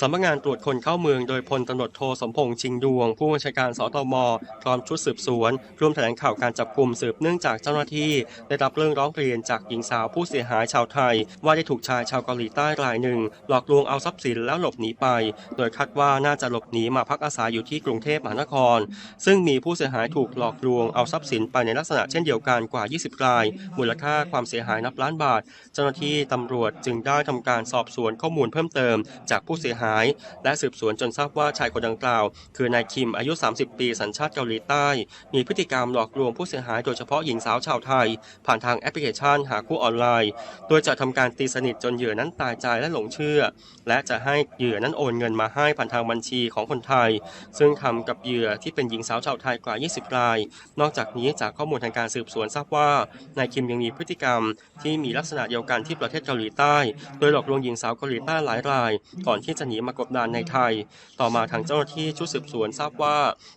สำนักงานตรวจคนเข้าเมืองโดยพลตำรวจโทสมพงษ์ชิงดวง ผู้บัญชาการสตมพร้อมชุดสืบสวน ร่วมแถลงข่าวการจับกลุ่มสืบเนื่องจากเจ้าหน้าที่ ได้รับเรื่องร้องเรียนจากหญิงสาวผู้เสียหายชาวไทย ว่าได้ถูกชายชาวเกาหลีใต้รายหนึ่ง หลอกลวงเอาทรัพย์สินแล้วหลบหนีไป โดยคาดว่าน่าจะหลบหนีมาพักอาศัยอยู่ที่กรุงเทพมหานคร ซึ่งมีผู้เสียหายถูกหลอกลวงเอาทรัพย์สินไปในลักษณะเช่นเดียวกันกว่า 20 ราย มูลค่าความเสียหายนับล้านบาท เจ้าหน้าที่ตำรวจจึงได้ทำการสอบสวนข้อมูลเพิ่มเติมจากผู้เสียหายและสืบสวนจนทราบว่าชายคนดังกล่าว คือนายคิมอายุ 30 ปีสัญชาติเกาหลีใต้ มีพฤติกรรมหลอกลวงผู้เสียหายโดยเฉพาะหญิงสาวชาวไทย ผ่านทางแอปพลิเคชันหาคู่ออนไลน์ โดยจะทำการตีสนิทจนเหยื่อนั้นตายใจและหลงเชื่อ และจะให้เหยื่อนั้นโอนเงินมาให้ผ่านทางบัญชีของคนไทย ซึ่งทำกับเหยื่อที่เป็นหญิงสาวชาวไทยกว่า 20 ราย นอกจากนี้จากข้อมูลทางการสืบสวนทราบว่านายคิมยังมีพฤติกรรมที่มีลักษณะเดียวกันที่ประเทศเกาหลีใต้ โดยหลอกลวงหญิงสาวเกาหลีใต้หลายราย ก่อนที่จะหนีมากบดานในไทย ต่อมาทางเจ้าหน้าที่ชุดสืบสวนทราบว่า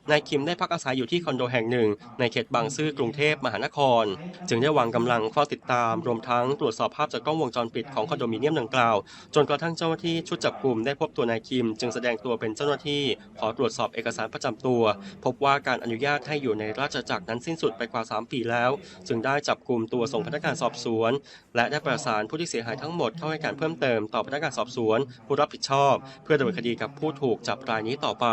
นายคิมได้พักอาศัยอยู่ที่คอนโดแห่งหนึ่ง ในเขตบางซื่อกรุงเทพมหานคร จึงได้วางกำลังเฝ้าติดตาม รวมทั้งตรวจสอบภาพจากกล้องวงจรปิดของคอนโดมิเนียมดังกล่าว จนกระทั่งเจ้าหน้าที่ชุดจับกลุ่มได้พบตัวนายคิม จึงแสดงตัวเป็นเจ้าหน้าที่ ขอตรวจสอบเอกสารประจำตัว พบว่าการอนุญาตให้อยู่ในราชจักรนั้นสิ้นสุดไปกว่า 3 ปีแล้ว จึงได้จับกลุ่มตัวส่งพนักงานสอบสวน และได้ประสานผู้ที่เสียหายทั้งหมดเข้าให้การเพิ่มเติมต่อพนักงานสอบสวน ผู้รับผิดชอบเพื่อดำเนินคดีกับผู้ถูกจับรายนี้ต่อไป